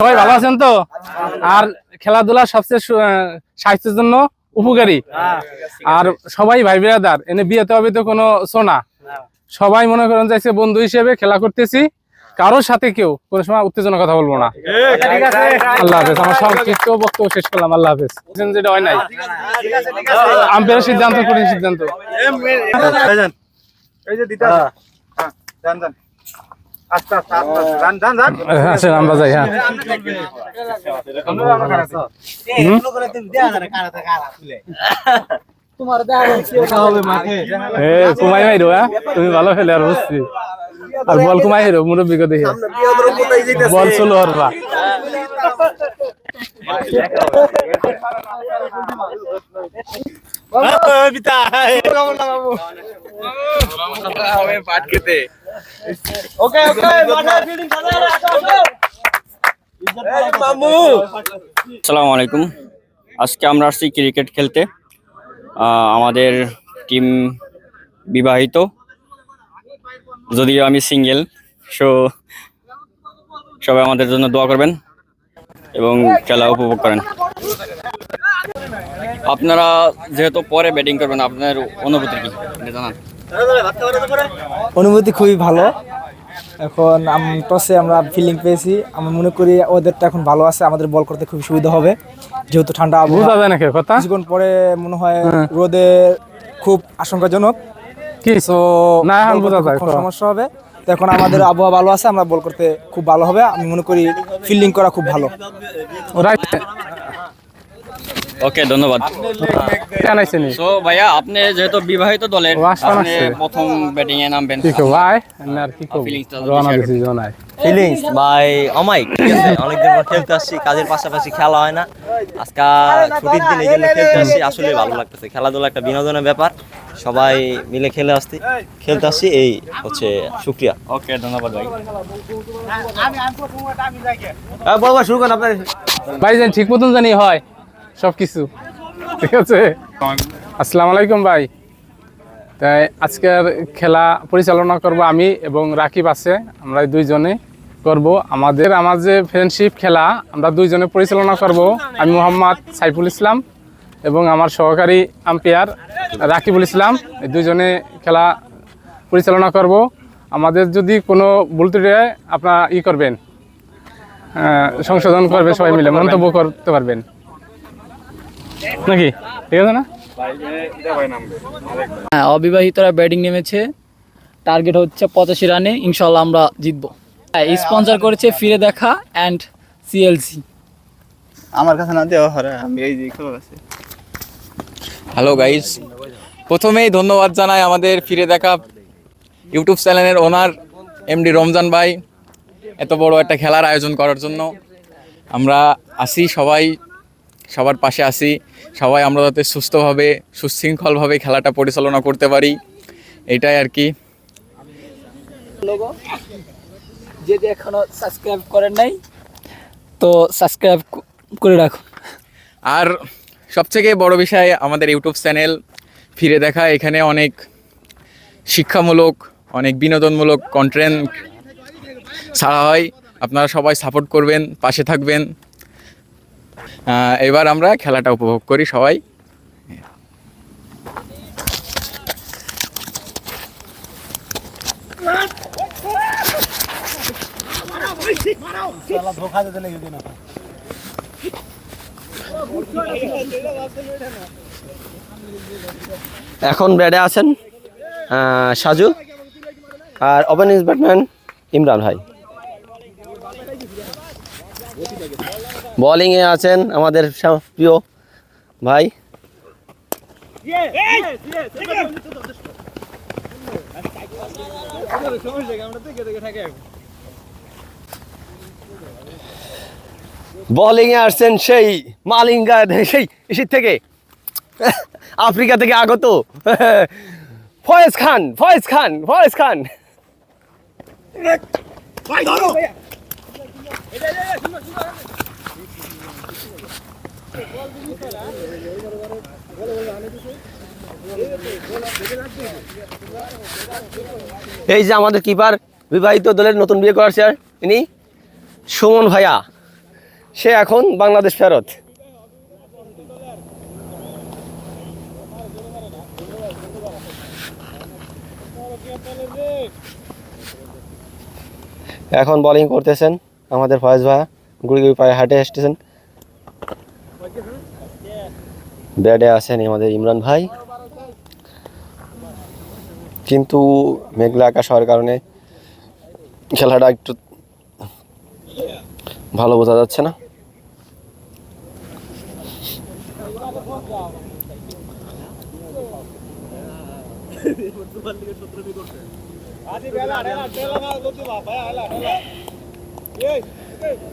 সবাই ভালো আছেন তো? আর খেলাধুলা সবচেয়ে আহ, স্বাস্থ্যের জন্য উপকারী। আর সবাই ভাই বিরাদার এনে বিয়েতে হবে তো কোনো সোনা। সবাই মনে করেন যাইছে বন্ধু হিসেবে খেলা করতেছি কারোর সাথে কেউ কোনো সময় উত্তেজনা কথা বলব না। আল্লাহ হাফেজ আমার সংক্ষিপ্ত বক্তব্য শেষ করলাম আল্লাহ হাফেজ। যেটা হয় নাই? আম্পায়ারের সিদ্ধান্ত কঠিন সিদ্ধান্ত। এই যে দিতে হ্যাঁ, যান, যান। আসেন আমরা যাই হ্যাঁ কুমাই মাইরো হ্যাঁ? তুমি ভালো খেলে আর বুঝছি। আর বল কুমাই হেরো মুরব্বী কে দেখে। বল চলো আসসালামু আলাইকুম আজকে আমরা আসছি ক্রিকেট খেলতে। আমাদের টিম বিবাহিত, যদিও আমি সিঙ্গেল, সো সবাই আমাদের জন্য দোয়া করবেন। এবং খেলা উপভোগ করেন। আপনারা যেহেতু পরে ব্যাটিং করবেন আপনার অনুভূতি কি? জানান। অনুভূতি খুবই ভালো। এখন আম- টসে আমরা ফিলিং পেয়েছি। আমি মনে করি ওদেরটা এখন ভালো আছে আমাদের বল করতে খুব সুবিধা হবে। যেহেতু ঠান্ডা বুঝা আবহাওয়া যায় নাকি কথা। কিছুক্ষণ পরে মনে হয় হ্যাঁ। রোদে খুব আশঙ্কাজনক। কি? না এখন বোঝা যায় সমস্যা হবে। তো এখন আমাদের আবহাওয়া ভালো আছে, আমরা বল করতে খুব ভালো হবে। আমি মনে করি ফিল্ডিং করা খুব ভালো। রাইট ওকে ধন্যবাদ। সো ভাইয়া আপনি যেহেতু বিবাহিত দলের আপনি প্রথম ব্যাটিং এ নামবেন। কি ভাই আর কি রওনা দিছি জনাই ফিলিংস ভাই অমাইক ঠিক আছে অনেকদিন পর খেলতে আসছি কাজের পাশাপাশি খেলা হয় না। আজকে ছুটির দিন এই জন্য খেলতে আসছি আসলে ভালো লাগতেছে। খেলাধুলা একটা বিনোদনের ব্যাপার। সবাই মিলে খেলে আসছি খেলতে আসছি এই হচ্ছে শুক্রিয়া ওকে ধন্যবাদ ভাই। বাবা শুরু করেন আপনার। ভাই ঠিক মতন জানি হয়। সবকিছু। ঠিক আছে? আসসালামু আলাইকুম ভাই। তাই আজকের খেলা পরিচালনা করব আমি এবং রাকিব আছে, আমরা দুইজনে করব। আমাদের, আমার যে ফ্রেন্ডশিপ খেলা, আমরা দুইজনে পরিচালনা করব। আমি মোহাম্মদ সাইফুল ইসলাম এবং আমার সহকারী আম্পায়ার রাকিবুল ইসলাম। এই দুইজনে খেলা পরিচালনা করব। আমাদের যদি কোনো ভুল আপনারা ই করবেন। সংশোধন করবে সবাই মিলে, মন্তব্য করতে পারবেন। নাকি? ঠিক আছে না? হ্যাঁ অবিবাহিতরা ব্যাটিং নেমেছে। টার্গেট হচ্ছে পঁচাশি রানে ইনশাল্লাহ আমরা জিতবো। হ্যাঁ স্পন্সর করেছে ফিরে দেখা অ্যান্ড সিএলসি আমার কাছে না দেওয়া হরে আমি এই যে আছে। হ্যালো গাইজ প্রথমেই ধন্যবাদ জানাই আমাদের ফিরে দেখা ইউটিউব চ্যানেলের ওনার এমডি রমজান ভাই এত বড় একটা খেলার আয়োজন করার জন্য। আমরা আসি সবাই সবার পাশে আসি সবাই আমরা যাতে সুস্থভাবে সুশৃঙ্খলভাবে খেলাটা পরিচালনা করতে পারি এটাই আর কি। যদি এখনও সাবস্ক্রাইব করেন নাই তো সাবস্ক্রাইব করে রাখুন। আর সবথেকে বড় বিষয় আমাদের ইউটিউব চ্যানেল ফিরে দেখা এখানে অনেক শিক্ষামূলক অনেক বিনোদনমূলক কন্টেন্ট ছাড়া হয়। আপনারা সবাই সাপোর্ট করবেন পাশে থাকবেন। এবার আমরা খেলাটা উপভোগ করি সবাই। এখন ব্যাটে আছেন সাজু আর ওপেনিং ব্যাটম্যান ইমরান ভাই। বোলিংয়ে আছেন আমাদের প্রিয় ভাই। বোলিংয়ে আসছেন সেই মালিঙ্গা সেই ইসির থেকে, আফ্রিকা থেকে আগত। ফয়েজ খান ফয়েজ খান ফয়েজ খান। এই যে আমাদের কিপার বিবাহিত দলের নতুন বিয়ে করার স্যার ইনি সুমন ভাইয়া। সে এখন বাংলাদেশ ফেরত। এখন বোলিং করতেছেন আমাদের ফয়েজ ভাই গুড়ি গুড়ি পায়ে হাঁটে আসতেছেন। ব্যাটে আছেন আমাদের ইমরান ভাই। কিন্তু মেঘলা আকাশ হওয়ার কারণে খেলাটা একটু ভালো বোঝা যাচ্ছে না।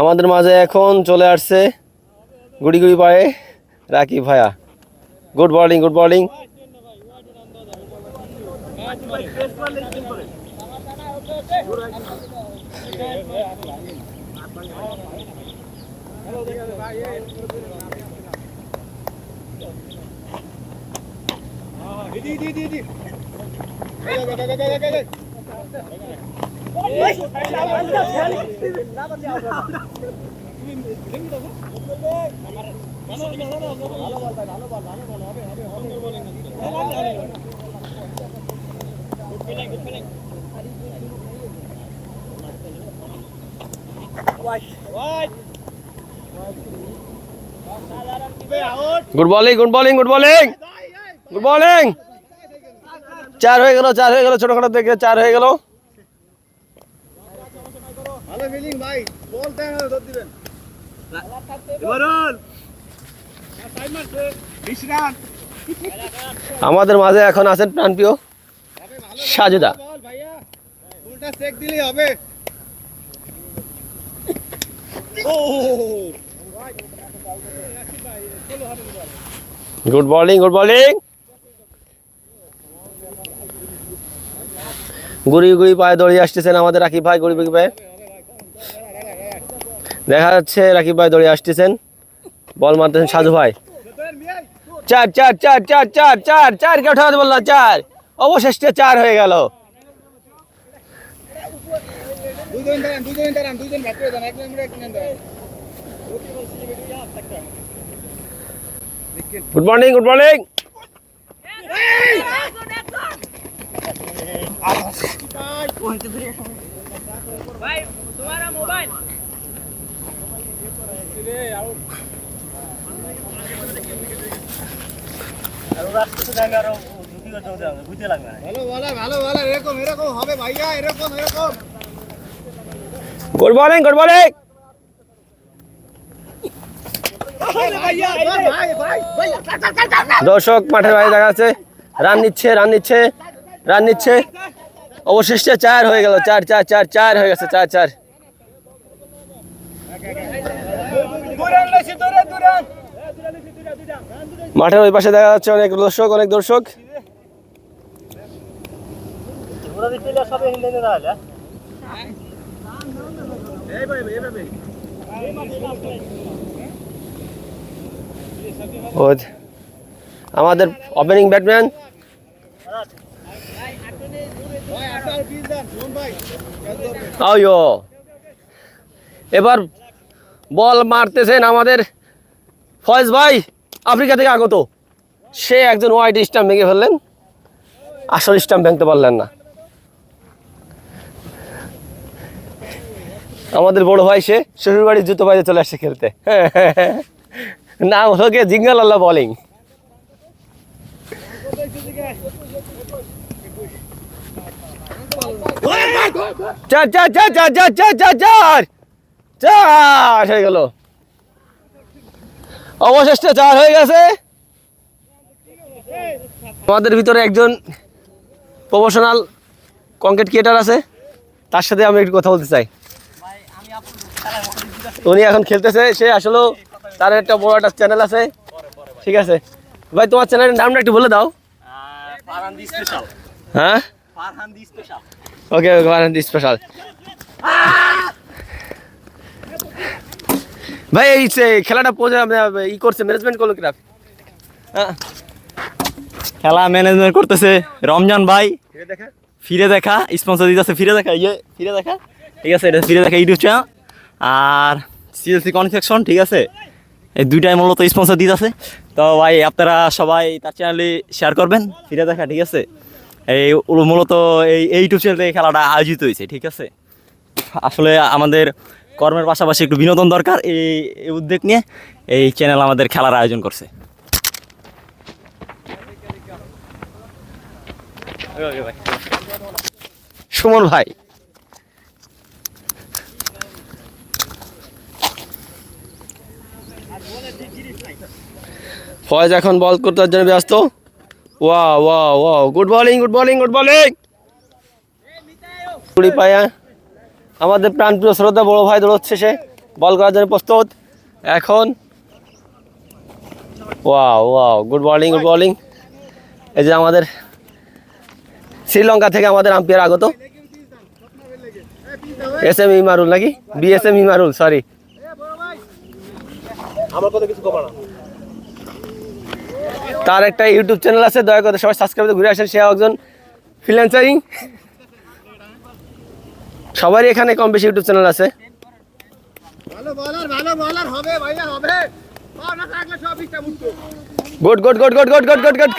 আমাদের মাঝে এখন চলে আসছে গুড়ি গুড়ি পায়ে রাকি ভাইয়া। Good bowling good bowling good bowling good bowling good bowling good bowling চার হয়ে গেল চার হয়ে গেল, ছোটখাটো দেখে চার হয়ে গেল। ভালো ফিলিং ভাই। বল ধর দিবেন। আমাদের মাঝে এখন আছেন প্রাণপ্রিয় সাজুদা। গুড বলিং গুড বলিং গুড়ি গুড়ি পায়ে দৌড়িয়ে আসতেছেন আমাদের রাকিব ভাই, গুড়ি গুড়ি পায়ে। দেখা যাচ্ছে রাকিব ভাই দৌড়িয়ে আসতেছেন। বল মারতেছেন সাজু ভাই। চার চার চার চার চার চার চার কে উঠাতে বললাম চার। অবশেষে চার হয়ে গেল। গুড মর্নিং গুড মর্নিং ভাই, তোমার mobile. Good morning good morning দর্শক, মাঠের বাইরে দেখা যাচ্ছে। রান নিচ্ছে রান নিচ্ছে রান নিচ্ছে। অবশিষ্টে চার হয়ে গেল, চার চার চার চার হয়ে গেছে, চার চার। মাঠের ওই পাশে দেখা যাচ্ছে অনেক দর্শক অনেক দর্শক। আমাদের ওপেনিং ব্যাটম্যান এবার বল মারতেছেন আমাদের ফয়েজ ভাই। আফ্রিকা থেকে আগত সে একজন হোয়াইট স্টাম্প ভেঙে ফেললেন আসল স্টাম্প ভেঙতে পারলেন না আমাদের বড় ভাই সে শ্বশুর বাড়ির জুতো বাইরে চলে আসছে খেলতে নাম হলো গিয়ে জিঙ্গাল আল্লাহ বলিং চার চার চার চার চার চার চার চার হয়ে গেল অবশেষে চার হয়ে গেছে। আমাদের ভিতরে একজন প্রফেশনাল কংক্রিট ক্রিয়েটার আছে। তার সাথে আমি একটু কথা বলতে চাই। উনি এখন খেলতেছে সে আসলে তার একটা বড় একটা চ্যানেল আছে। ঠিক আছে? ভাই তোমার চ্যানেলের নামটা একটু বলে দাও। হ্যাঁ? ওকে ওকে স্পেশাল ভাই এই খেলাটা পোজে ই করছে ম্যানেজমেন্ট করল হ্যাঁ খেলা ম্যানেজমেন্ট করতেছে। রমজান ভাই ফিরে দেখা। স্পন্সর দিতেছে ফিরে দেখা ইয়ে ফিরে দেখা। ঠিক আছে এটা ফিরে দেখা ইউটিউব চ্যানেল আর সিএলসি কনফেকশন ঠিক আছে? এই দুইটাই মূলত স্পন্সর দিতেছে। তো ভাই আপনারা সবাই তার চ্যানেলে শেয়ার করবেন ফিরে দেখা ঠিক আছে? এই মূলত এই ইউটিউব চ্যানেলে খেলাটা আয়োজিত হয়েছে ঠিক আছে? আসলে আমাদের কর্মের পাশাপাশি একটু বিনোদন দরকার। এই এই উদ্যোগ নিয়ে এই চ্যানেল আমাদের খেলার আয়োজন করছে। সুমন ভাই। ফয়েজ এখন বল করতে জন্য ব্যস্ত। ওয়া ওয়া ওয়া good bowling good bowling good bowling কুড়ি পায়া। আমাদের প্রাণপ্রিয় শ্রদ্ধা বড় ভাই দৌড়চ্ছে সে। বল করার জন্য প্রস্তুত। এখন ওয়া ওয়া গুড বলিং গুড বলিং এই যে আমাদের শ্রীলঙ্কা থেকে আমাদের আম্পিয়ার আগত। এস এম ইমারুল নাকি? বিএসএম ইমারুল সরি তার একটা ইউটিউব চ্যানেল আছে দয়া করে সবাই সাবস্ক্রাইব করে ঘুরে আসেন। সে একজন ফ্রিল্যান্সারিং সবারই এখানে কম বেশি ইউটিউব চ্যানেল আছে। Good good good good good good good good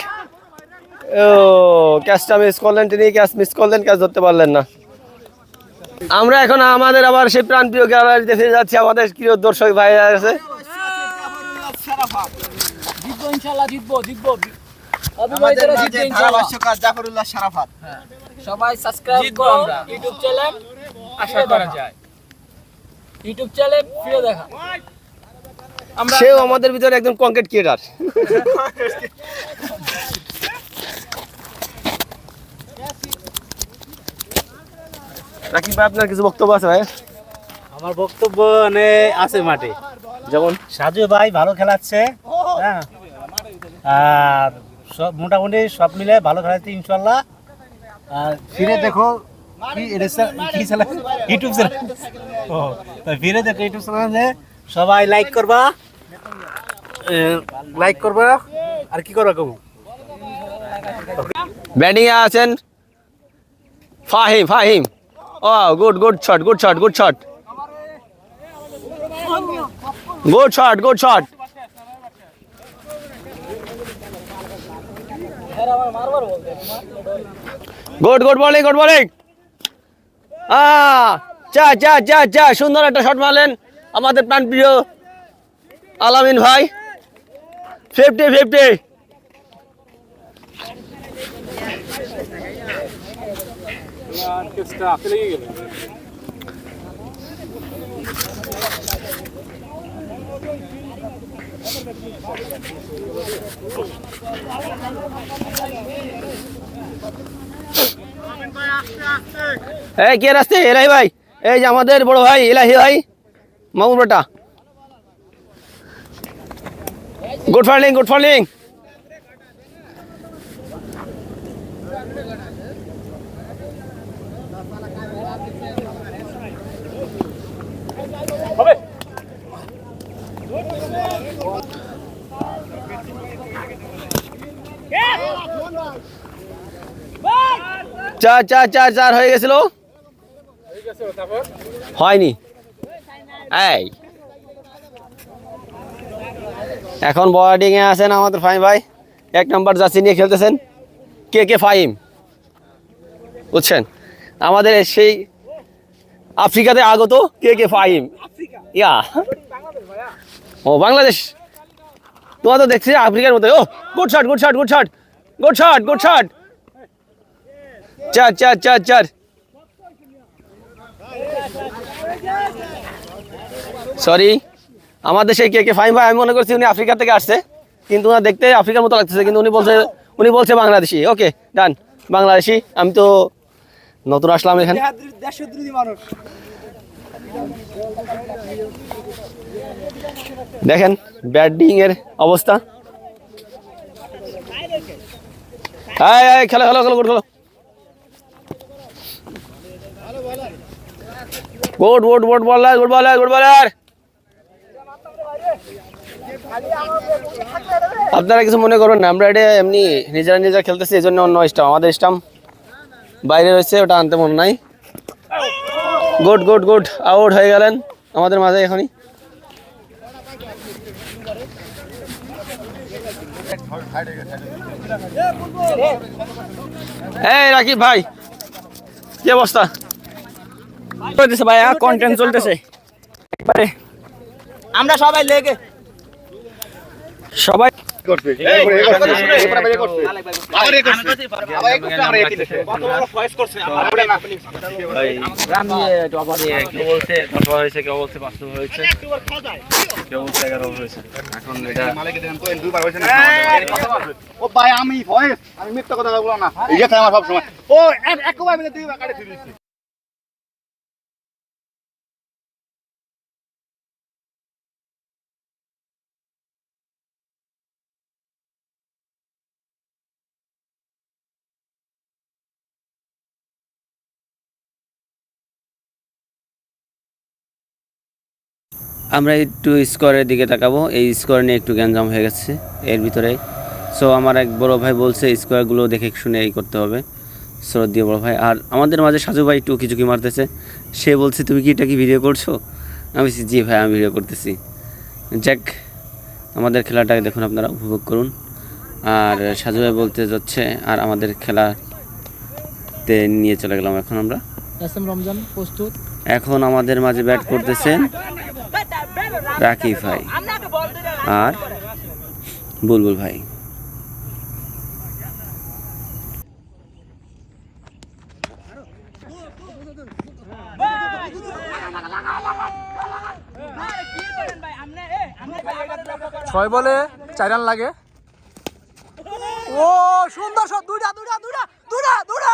ও ক্যাচটা মিস করলেন তিনি ক্যাচ মিস করলেন ক্যাচ ধরতে পারলেন না। আমরা এখন আমাদের আবার সেই প্রাণপ্রিয় গ্যালারিতে ফিরে যাচ্ছি আমাদের প্রিয় দর্শক ভাই আছে। সারাফাত। সবাই সাবস্ক্রাইব করো ইউটিউব চ্যানেল আশা করা যায়। ইউটিউব চ্যানেল ফিরে দেখা। আমরা সেও আমাদের ভিতরে একজন কংক্রিট ক্রিয়েটার রাকিব ভাই আপনার কিছু বক্তব্য আছে ভাই? আমার বক্তব্য মানে আছে মাঠে। যেমন? সাজু ভাই ভালো খেলাচ্ছে হ্যাঁ? আর সব মোটামুটি সব মিলে ভালো খেলাচ্ছে ইনশাল্লাহ। আর ফিরে দেখো সবাই লাইক করবা। লাইক করবা। আর কি করবা কবু ব্যাটিং এ আছেন ফাহিম ফাহিম। ও good good shot good shot good shot good shot good shot good good bowling good bowling চা চা চা চা সুন্দর একটা শট মারলেন আমাদের প্রাণপ্রিয় আলামিন ভাই। ফিফটি ফিফটি এই, কে রাস্তে? এলাহি ভাই। এই যে আমাদের বড় ভাই, এলাহি ভাই, মামুন বেটা। গুড ফার্লিং গুড ফার্লিং চার চার চার চার হয়ে গেছিল। হয়নি। এই। এখন বোর্ডিং এ আছেন আমাদের ফাইম ভাই। এক নম্বর জার্সি নিয়ে খেলতেছেন। কে কে ফাইম বুঝছেন? আমাদের সেই আফ্রিকাতে আগত কে কে ফাইম ইয়া। ও, বাংলাদেশ। তোমার তো দেখছি আফ্রিকার মতো ও good shot good shot good shot good shot good shot চার চার চার চার। সরি আমাদের সেই কে কে ফাইম ভাই, আমি মনে করছি উনি আফ্রিকা থেকে আসছে, কিন্তু ওনার দেখতে আফ্রিকার মতো লাগতেছে, কিন্তু উনি বলছে উনি বলছে বাংলাদেশি। ওকে ডান বাংলাদেশি। আমি তো নতুন আসলাম এখানে। দেখেন ব্যাটিং এর অবস্থা। হ্যাঁ খেলো খেলো খেলো খেলো। Good good good bowler good bowler good bowler আপনারা কিছু মনে করবেন না, আমরা এটা এমনি নিজেরা নিজেরা খেলতেছি এই জন্য অন্য স্টাম আমাদের স্টাম বাইরে রয়েছে, ওটা আনতে মনে নাই। গুড গুড গুড আউট হয়ে গেলেন আমাদের মাঝে এখনই। এই রাকিব ভাই, কি অবস্থা? চলতেছে ভাইয়া কন্টেন্ট চলতেছে। একবারে আমরা সবাই লেগে। সবাই ও ভাই আমি ভয়েস আমি মিথ্যা কথা বলব না। আমার সব সময় ও একবার মিলে দুই কাটে আমরা একটু স্কোয়ারের দিকে তাকাবো। এই স্কোয়ার নিয়ে একটু গ্যাঞ্জাম হয়ে গেছে এর ভিতরে। সো আমার এক বড় ভাই বলছে স্কোয়ারগুলো দেখে শুনে এই করতে হবে। শ্রদ্ধীয় বড় ভাই আর আমাদের মাঝে সাজু ভাই একটু কিছু কি মারতেছে। সে বলছে তুমি কি এটা কি ভিডিও করছ? আমি বলছি, জি ভাই আমি ভিডিও করতেছি। যাক আমাদের খেলাটাকে দেখুন আপনারা উপভোগ করুন। আর সাজু ভাই বলতে যাচ্ছে আর আমাদের খেলাতে নিয়ে চলে গেলাম এখন আমরা। রমজান প্রস্তুত। এখন আমাদের মাঝে ব্যাট করতেছেন রাকিব ভাই। আর? বুলবুল ভাই। ছয় বলে চার রান লাগে। ও, সুন্দর সব দুইটা দুইটা দুইটা দুইটা দুইটা।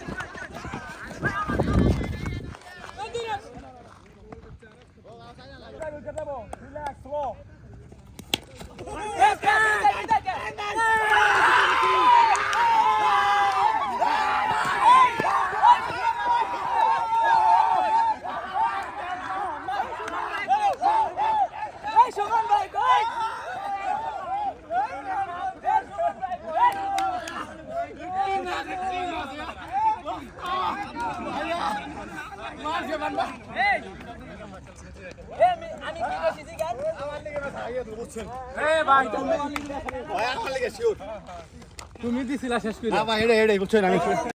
ঢুকে দেবো রিল্যাক্স খেলা শেষ করি না ভাই হেডে হেডে বুঝছেন আমি